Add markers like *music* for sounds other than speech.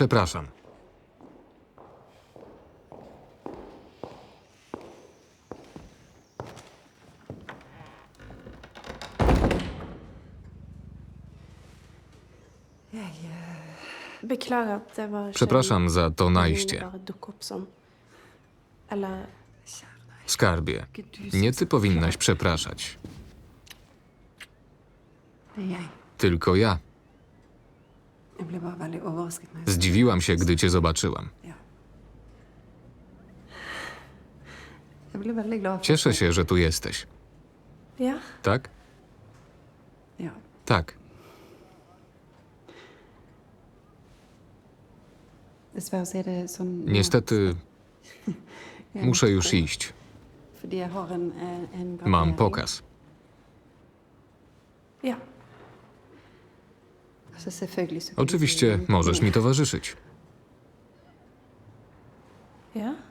Przepraszam. Przepraszam za to najście. Skarbie, nie ty powinnaś przepraszać. Tylko ja. Zdziwiłam się, gdy cię zobaczyłam. Cieszę się, że tu jesteś. Ja. Tak? Tak. Niestety *laughs* muszę już iść. En Mam pokaz. Ja. Oczywiście możesz mi towarzyszyć. Yeah?